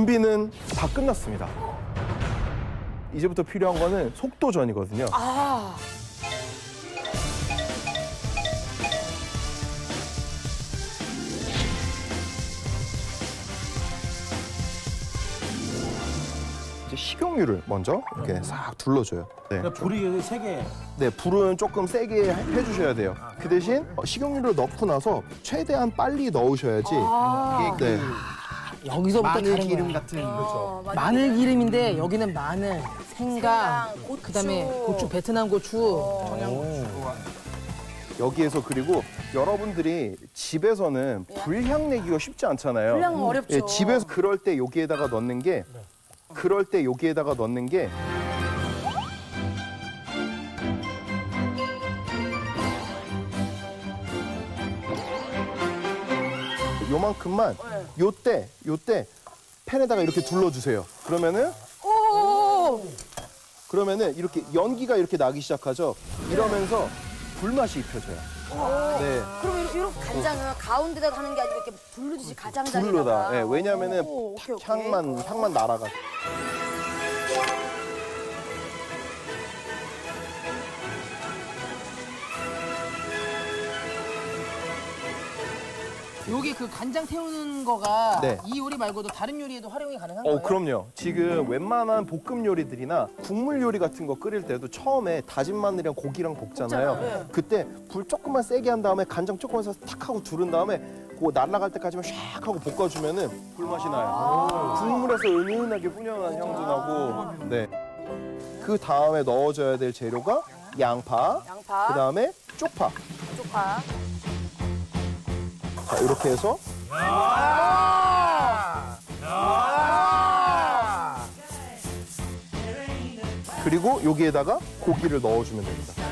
준비는 다 끝났습니다. 이제부터 필요한 거는 속도전이거든요. 아. 이제 식용유를 먼저 이렇게 싹 둘러줘요. 네. 그러니까 불이 세 개. 네, 불은 조금 세게 해주셔야 돼요. 그 대신 어, 식용유를 넣고 나서 최대한 빨리 넣으셔야지. 아. 네. 여기서부터 마늘 다른 기름 거야. 같은 어, 맞아. 마늘 기름인데 여기는 마늘, 생강, 생강, 고추. 그다음에 고추, 베트남 고추. 어. 여기에서 그리고 여러분들이 집에서는 불향 내기가 쉽지 않잖아요. 불량은 어렵죠. 예, 집에서 그럴 때 여기에다가 넣는 게 그럴 때 여기에다가 넣는 게 요만큼만 요때 요때 팬에다가 이렇게 둘러주세요. 그러면은 오. 그러면은 이렇게 연기가 이렇게 나기 시작하죠. 이러면서 불맛이 입혀져요. 네. 그럼 이렇게, 이렇게 간장을 가운데다 하는 게 아니고 이렇게 불르듯이 가장자리다가. 불로다. 예, 왜냐면은. 향만 향만 날아가. 여기 그 간장 태우는 거가 네. 이 요리 말고도 다른 요리에도 활용이 가능한 거예요? 어, 그럼요. 지금 웬만한 볶음 요리들이나 국물 요리 같은 거 끓일 때도 처음에 다진 마늘이랑 고기랑 볶잖아요. 볶잖아요. 그때 불 조금만 세게 한 다음에 간장 조금 해서 탁 하고 두른 다음에 그거 날아갈 때까지만 샥 하고 볶아주면은 불맛이 나요. 국물에서 은은하게 훈연한 향도 나고. 네. 그 다음에 넣어줘야 될 재료가 양파, 양파. 그 다음에 쪽파. 쪽파. 자, 이렇게 해서 그리고 여기에다가 고기를 넣어주면 됩니다.